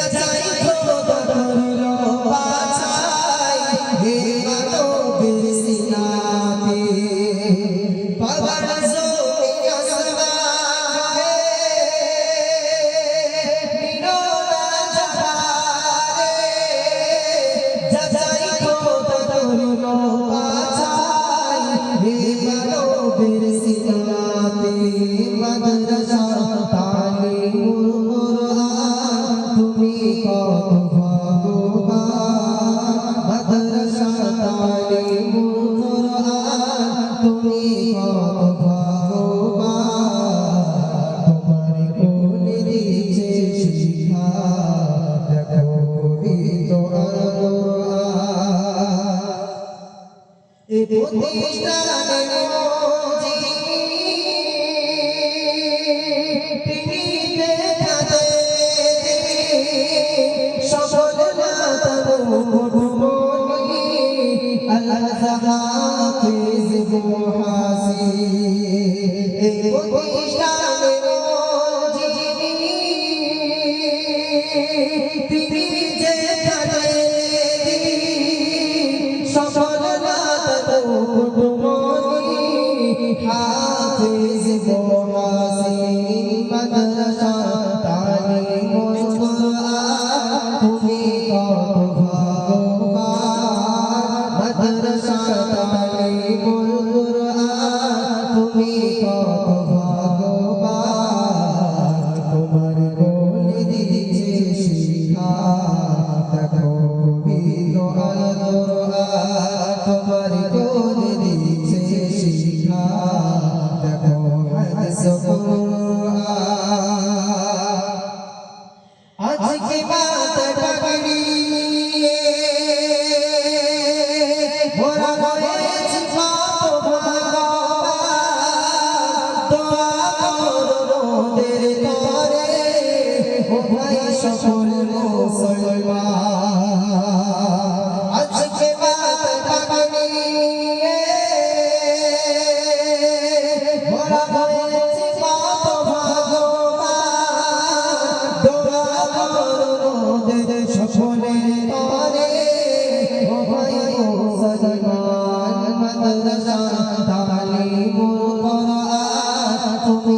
সাজাই হাফিজ মুহাসি এই প্রতিষ্ঠানে হই সকল মুসলমান। আজকে সকলে তরে হই মুসলমান। মাদ্রাসা তালিমুল কোরআন তুমি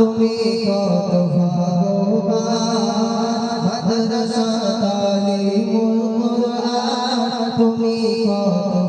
তুমি কত ভাগবান ভদ্র তালিমুল মুরা। তুমি কত